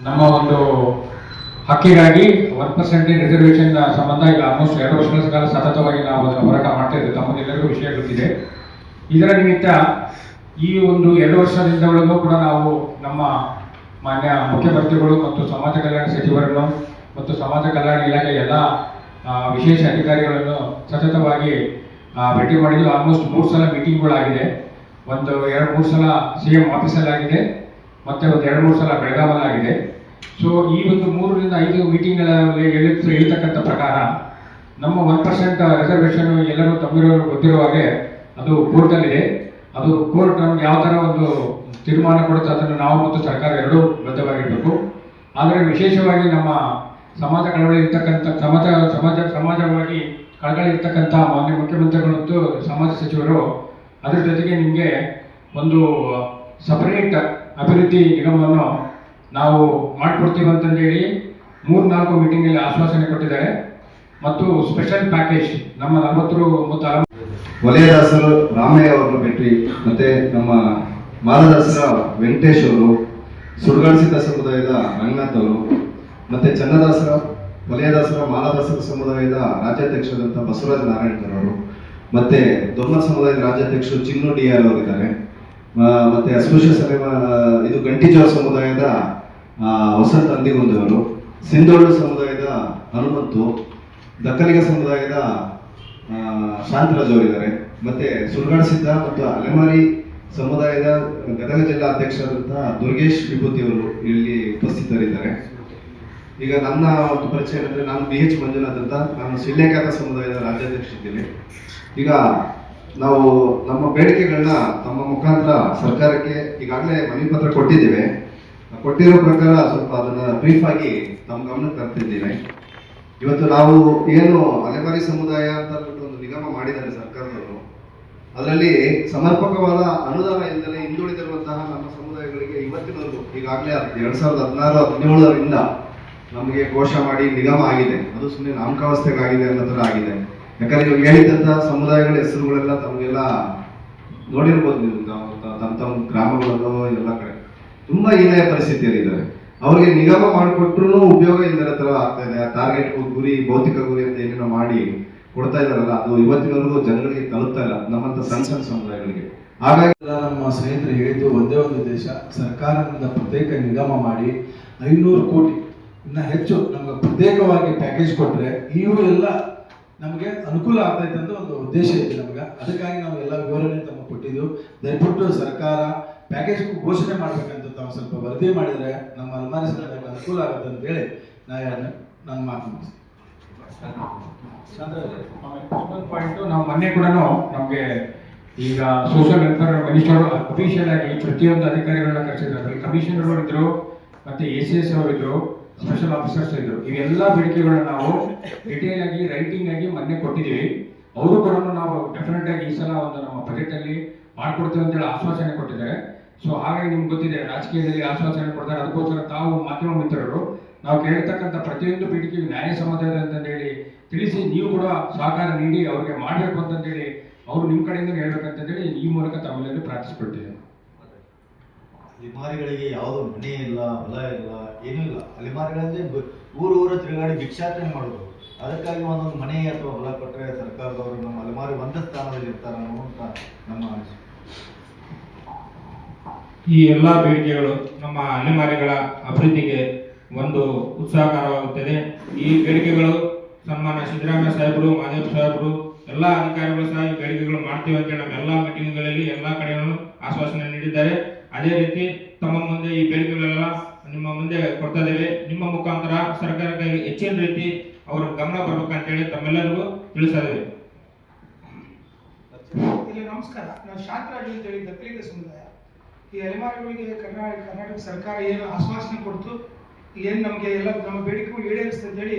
ನಮ್ಮ ಒಂದು ಹಕ್ಕಿಗಾಗಿ one percentage reservation ಸಂಬಂಧ ಈಗ ಆಲ್ಮೋಸ್ಟ್ ಎರಡು ವರ್ಷಗಳ ಕಾಲ ಸತತವಾಗಿ ನಾವು ಅದನ್ನು ಹೋರಾಟ ಮಾಡ್ತಾ ಇದ್ದೇವೆ ತಮಗೆಲ್ಲರಿಗೂ ವಿಷಯ ಗೊತ್ತಿದೆ. ಇದರ ನಿಮಿತ್ತ ಈ ಒಂದು ಎರಡು ಒಳಗೂ ಕೂಡ ನಾವು ನಮ್ಮ ಮಾನ್ಯ ಮುಖ್ಯಮಂತ್ರಿಗಳು ಮತ್ತು ಸಮಾಜ ಕಲ್ಯಾಣ ಸಚಿವರನ್ನು ಮತ್ತು ಸಮಾಜ ಕಲ್ಯಾಣ ಇಲಾಖೆ ಎಲ್ಲ ವಿಶೇಷ ಅಧಿಕಾರಿಗಳನ್ನು ಸತತವಾಗಿ ಭೇಟಿ ಮಾಡಿದ್ದು ಆಲ್ಮೋಸ್ಟ್ ಮೂರು ಸಲ ಮೀಟಿಂಗ್ಗಳಾಗಿದೆ ಒಂದು ಎರಡು ಮೂರು ಸಲ ಸಿ ಎಂ ಆಫೀಸಲ್ಲಿ ಆಗಿದೆ ಮತ್ತೆ ಒಂದು ಎರಡು ಮೂರು ಸಲ ಬೆಳಗಾವಲಾಗಿದೆ ಸೊ ಈ ಒಂದು ಮೂರರಿಂದ ಐದು ಮೀಟಿಂಗ್ಗಳಲ್ಲಿ ಹೇಳಿದ ಹೇಳ್ತಕ್ಕಂಥ ಪ್ರಕಾರ, ನಮ್ಮ ಒನ್ ಪರ್ಸೆಂಟ್ ರಿಸರ್ವೇಷನ್ ಎಲ್ಲರೂ ತಮ್ಮಿರೋರು ಗೊತ್ತಿರೋ ಹಾಗೆ ಅದು ಕೋರ್ಟಲ್ಲಿದೆ ಅದು ಕೋರ್ಟ್ ನಮ್ಗೆ ಯಾವ ಥರ ಒಂದು ತೀರ್ಮಾನ ಕೊಡುತ್ತೆ ಅದನ್ನು ನಾವು ಮತ್ತು ಸರ್ಕಾರ ಎರಡೂ ಬದ್ಧವಾಗಿರಬೇಕು. ಆದರೆ ವಿಶೇಷವಾಗಿ ನಮ್ಮ ಸಮಾಜ ಕಳವಳಿ ಇರ್ತಕ್ಕಂಥ ಸಮಾಜ ಸಮಾಜ ಸಮಾಜವಾಗಿ ಕಳಗಳಿ ಇರ್ತಕ್ಕಂಥ ಮಾನ್ಯ ಮುಖ್ಯಮಂತ್ರಿಗಳು ಮತ್ತು ಸಮಾಜ ಸಚಿವರು ಅದರ ಜೊತೆಗೆ ನಿಮಗೆ ಒಂದು ಸಪರೇಟ್ ಅಭಿವೃದ್ಧಿ ನಿಗಮವನ್ನು ನಾವು ಮಾಡಿಕೊಡ್ತೀವಿ ಅಂತಂದೇಳಿ ಮೂರು ನಾಲ್ಕು ಮೀಟಿಂಗಲ್ಲಿ ಆಶ್ವಾಸನೆ ಕೊಟ್ಟಿದ್ದಾರೆ. ಮತ್ತು ಸ್ಪೆಷಲ್ ಪ್ಯಾಕೇಜ್ ನಮ್ಮ ನಲವತ್ತು ಮತ್ತು ವಲಯದಾಸರು ರಾಮಯ್ಯ ಅವರನ್ನು ಭೇಟಿ, ಮತ್ತೆ ನಮ್ಮ ಮಾಲದಾಸರ ವೆಂಕಟೇಶ್ ಅವರು ಸುಡುಗಾಡಿಸಿದ ಸಮುದಾಯದ ರಂಗನಾಥ್ ಅವರು, ಮತ್ತೆ ಚನ್ನದಾಸರ, ವಲಯದಾಸರ ಮಾಲದಾಸರ ಸಮುದಾಯದ ರಾಜ್ಯಾಧ್ಯಕ್ಷರಾದಂಥ ಬಸವರಾಜ ನಾರಾಯಣ ಅವರು, ಮತ್ತೆ ದೊಮ್ಮ ಸಮುದಾಯದ ರಾಜ್ಯಾಧ್ಯಕ್ಷರು ಚಿನ್ನು ಡಿ ಆರ್ ಅವರಿದ್ದಾರೆ ಮತ್ತೆ ಅಸ್ಪೃಶ್ಯ ಸಲಮ ಇದು ಗಂಟಿಜೋರ ಸಮುದಾಯದ ವಸಂತ ಅಂದಿಗುಂದವರು ಸಿಂಧೋಳು ಸಮುದಾಯದ ಹನುಮಂತು, ದಕ್ಕಲಿಗ ಸಮುದಾಯದ ಶಾಂತರಾಜ್ ಅವರಿದ್ದಾರೆ ಮತ್ತೆ ಸುಳ್ಗಾಡ್ ಸಿದ್ಧ ಮತ್ತು ಅಲೆಮಾರಿ ಸಮುದಾಯದ ಗದಗ ಜಿಲ್ಲಾ ಅಧ್ಯಕ್ಷರಾದಂತಹ ದುರ್ಗೇಶ್ ವಿಭೂತಿ ಅವರು ಇಲ್ಲಿ ಉಪಸ್ಥಿತರಿದ್ದಾರೆ. ಈಗ ನನ್ನ ಒಂದು ಪರಿಚಯ ಏನಂದ್ರೆ, ನಾನು ಬಿ ಎಚ್ ಮಂಜುನಾಥ್ ಅಂತ. ನಾನು ಶಿಲ್ಲೇಖಾತ ಸಮುದಾಯದ ರಾಜ್ಯಾಧ್ಯಕ್ಷ ಇದ್ದೀನಿ. ಈಗ ನಾವು ನಮ್ಮ ಬೇಡಿಕೆಗಳನ್ನ ತಮ್ಮ ಮುಖಾಂತರ ಸರ್ಕಾರಕ್ಕೆ ಈಗಾಗಲೇ ಮನವಿ ಪತ್ರ ಕೊಟ್ಟಿದ್ದೇವೆ. ಕೊಟ್ಟಿರೋ ಪ್ರಕಾರ ಸ್ವಲ್ಪ ಅದನ್ನ ಬ್ರೀಫ್ ಆಗಿ ತಮ್ಮ ಗಮನಕ್ಕೆ ತರ್ತಿದ್ದೇವೆ ಇವತ್ತು ನಾವು ಏನು ಅಲೆಮಾರಿ ಸಮುದಾಯ ಅಂತ ಅಂದ್ಬಿಟ್ಟು ಒಂದು ನಿಗಮ ಮಾಡಿದ್ದಾರೆ ಸರ್ಕಾರದವರು. ಅದರಲ್ಲಿ ಸಮರ್ಪಕವಾದ ಅನುದಾನ ಇಲ್ಲದೆ ಹಿಂದುಳಿದಿರುವಂತಹ ನಮ್ಮ ಸಮುದಾಯಗಳಿಗೆ ಇವತ್ತಿನವರೆಗೂ, ಈಗಾಗಲೇ ಎರಡ್ ಸಾವಿರದ ಹದಿನಾರು, ಹದಿನೇಳರಿಂದ ನಮಗೆ ಕೋಶ ಮಾಡಿ ನಿಗಮ ಆಗಿದೆ. ಅದು ಸುಮ್ಮನೆ ನಾಮಕಾವಸ್ಥೆಗಾಗಿದೆ ಅನ್ನೋ ಥರ ಆಗಿದೆ. ಯಾಕಂದ್ರೆ ಇವಾಗ ಹೇಳಿದಂತ ಸಮುದಾಯಗಳ ಹೆಸರುಗಳೆಲ್ಲ ತಮಗೆಲ್ಲ ನೋಡಿರ್ಬೋದು ನೀವು ತಮ್ಮ ತಮ್ಮ ಗ್ರಾಮಗಳಲ್ಲೋ ಎಲ್ಲ ಕಡೆ. ತುಂಬಾ ಹೀನಾಯ ಪರಿಸ್ಥಿತಿಯಲ್ಲಿ ಇದ್ದಾರೆ ಅವ್ರಿಗೆ ನಿಗಮ ಮಾಡಿಕೊಟ್ರು ಉಪಯೋಗ ಇಲ್ಲದ ತರ ಆಗ್ತಾ ಇದೆ. ಟಾರ್ಗೆಟ್ ಗುರಿ, ಭೌತಿಕ ಗುರಿ ಅಂತ ಏನೇನೋ ಮಾಡಿ ಕೊಡ್ತಾ ಇದಾರಲ್ಲ ಅದು ಇವತ್ತಿನವರೆಗೂ ಜನಗಳಿಗೆ ತಲುಪ್ತಾ ಇಲ್ಲ. ನಮ್ಮಂತ ಸಣ್ಣ ಸಣ್ಣ ಸಮುದಾಯಗಳಿಗೆ. ಹಾಗಾಗಿ ನಮ್ಮ ಸ್ನೇಹಿತರು ಹೇಳಿದ್ದು ಒಂದೇ ಒಂದು ದೇಶ ಸರ್ಕಾರದಿಂದ ಪ್ರತ್ಯೇಕ ನಿಗಮ ಮಾಡಿ ಐನೂರು ಕೋಟಿ, ಇನ್ನ ಹೆಚ್ಚು, ನಮ್ಗೆ ಪ್ರತ್ಯೇಕವಾಗಿ ಪ್ಯಾಕೇಜ್ ಕೊಟ್ರೆ ಇವು ಎಲ್ಲ ನಮಗೆ ಅನುಕೂಲ ಆಗ್ತೈತೆ ಅಂತ ಒಂದು ಉದ್ದೇಶ ಇದೆ ನಮ್ಗೆ. ಅದಕ್ಕಾಗಿ ನಾವು ಎಲ್ಲ ವಿವರಣೆ ತಮಗೆ ಕೊಟ್ಟಿದ್ದು. ದಯವಿಟ್ಟು ಸರ್ಕಾರ ಪ್ಯಾಕೇಜ್ ಘೋಷಣೆ ಮಾಡ್ಬೇಕಂತ ತಾವು ಸ್ವಲ್ಪ ವರದಿ ಮಾಡಿದ್ರೆ ನಮ್ಮ ಅಲ್ಮಾರಿ ಸರ್ಕಾರಕ್ಕೆ ಅನುಕೂಲ ಆಗುತ್ತೆ ಅಂತ ಹೇಳಿ ನಾ ನನ್ನ ಮಾತು. ಇನ್ನೊಂದು ಪಾಯಿಂಟ್ ನಾವು ಮೊನ್ನೆ ಕೂಡ ನಮಗೆ ಈಗ ಸೋಷಿಯಲ್ ವೆಲ್ಫೇರ್ ಮಿನಿಸ್ಟರ್ ಅಫಿಷಿಯಲ್ ಆಗಿ ಪ್ರತಿಯೊಂದು ಅಧಿಕಾರಿಗಳನ್ನ ಕರೆಸಿದ್ರು. ಅದರಲ್ಲಿ ಕಮಿಷನರ್ ಇದ್ರು ಮತ್ತೆ ಎ ಸಿ ಎಸ್ ಅವರಿದ್ರು. ಸ್ಪೆಷಲ್ ಆಫೀಸರ್ಸ್ ಇದ್ರು. ಇವೆಲ್ಲ ಬೇಡಿಕೆಗಳನ್ನ ನಾವು ಡಿಟೇಲ್ ಆಗಿ ರೈಟಿಂಗ್ ಆಗಿ ಮೊನ್ನೆ ಕೊಟ್ಟಿದ್ದೀವಿ. ಅವರು ಕೂಡ ನಾವು ಡೆಫಿನೆಟ್ ಆಗಿ ಈ ಸಲ ಒಂದು ನಮ್ಮ ಬಜೆಟ್ ಅಲ್ಲಿ ಮಾಡ್ಕೊಡ್ತೇವೆ ಅಂತೇಳಿ ಆಶ್ವಾಸನೆ ಕೊಟ್ಟಿದ್ದಾರೆ. ಸೊ ಹಾಗಾಗಿ ನಿಮ್ಗೆ ಗೊತ್ತಿದೆ, ರಾಜಕೀಯದಲ್ಲಿ ಆಶ್ವಾಸನೆ ಕೊಡ್ತಾರೆ. ಅದಕ್ಕೋಸ್ಕರ ತಾವು ಮಾಧ್ಯಮ ಮಿತ್ರರು, ನಾವು ಕೇಳಿರ್ತಕ್ಕಂಥ ಪ್ರತಿಯೊಂದು ಬೇಡಿಕೆಗೆ ನ್ಯಾಯ ಸಮಾಧಾನ ಅಂತಂದೇಳಿ ತಿಳಿಸಿ, ನೀವು ಕೂಡ ಸಹಕಾರ ನೀಡಿ, ಅವ್ರಿಗೆ ಮಾಡಬೇಕು ಅಂತಂದೇಳಿ ಅವರು ನಿಮ್ಮ ಕಡೆಯಿಂದ ಹೇಳ್ಬೇಕಂತಂದೇಳಿ ಈ ಮೂಲಕ ತಮ್ಮೆಲ್ಲರೂ ಪ್ರಾರ್ಥಿಸ್ಕೊಳ್ತಿದ್ದೇನೆ ಅಲಿಮಾರಿಗಳಿಗೆ ಯಾವುದು ಮನೆ ಇಲ್ಲ, ಹೊಲ ಇಲ್ಲ, ಏನೂ ಇಲ್ಲ. ಊರು ಊರ ತಿರುಗಾಡಿ ಭಿಕ್ಷಾಟನೆ ಮಾಡೋದು. ಅದಕ್ಕಾಗಿ ಒಂದೊಂದು ಮನೆ ಅಥವಾ ಹೊಲ ಕೊಟ್ಟರೆ ಸರ್ಕಾರದವರು ನಮ್ಮ ಅಲಿಮಾರಿ ಒಂದ ಸ್ಥಾನದಲ್ಲಿ ಇರ್ತಾರೆ ಅಂತ ನಮ್ಮ ಅನಿಸಿಕೆ. ಈ ಎಲ್ಲ ಬೇಡಿಕೆಗಳು ನಮ್ಮ ಅಲೆಮಾರಿಗಳ ಅಭಿವೃದ್ಧಿಗೆ ಒಂದು ಉತ್ಸಾಹಕರವಾಗುತ್ತದೆ. ಈ ಬೇಡಿಕೆಗಳು ಸನ್ಮಾನ್ಯ ಸಿದ್ದರಾಮಯ್ಯ ಸಾಹೇಬರು, ಮಾದೇವ್ ಸಾಹೇಬರು, ಎಲ್ಲ ಅಧಿಕಾರಿಗಳು ಸಹ ಈ ಬೇಡಿಕೆಗಳು ಮಾಡ್ತೀವಿ ಅಂತೇಳಿ ನಮ್ಮ ಎಲ್ಲ ಮೀಟಿಂಗ್ಗಳಲ್ಲಿ ಎಲ್ಲ ಕಡೆಯೂ ಆಶ್ವಾಸನೆ ನೀಡಿದ್ದಾರೆ. ಅದೇ ರೀತಿ ತಮ್ಮ ಮುಂದೆ ಈ ಬೇಡಿಕೆಗಳೆಲ್ಲ ನಿಮ್ಮ ಮುಂದೆ ಕೊಡ್ತಾ ಇದ್ದೇವೆ. ನಿಮ್ಮ ಮುಖಾಂತರ ಸರ್ಕಾರಕ್ಕೆ ಹೆಚ್ಚಿನ ರೀತಿ ಅವರ ಗಮನ ಬರ್ಬೇಕಂತೇಳಿ ತಮ್ಮೆಲ್ಲರಿಗೂ ತಿಳಿಸ್ತಾ ಇದ್ದೇವೆ. ನಮಸ್ಕಾರ. ನಾನು ಶಾಂತರಾಜು ಅಂತ ಹೇಳಿ ದಕ್ಕಲಿಂಗ ಸಮುದಾಯ. ಈ ಅಲೆಮಾರಿಗಳಿಗೆ ಕರ್ನಾಟಕ ಕರ್ನಾಟಕ ಸರ್ಕಾರ ಏನು ಆಶ್ವಾಸನೆ ಕೊಡ್ತು, ಏನು ನಮಗೆ ಎಲ್ಲ ನಮ್ಮ ಬೇಡಿಕೆಗಳು ಈಡೇರಿಸ್ತದೆ ಅಂತೇಳಿ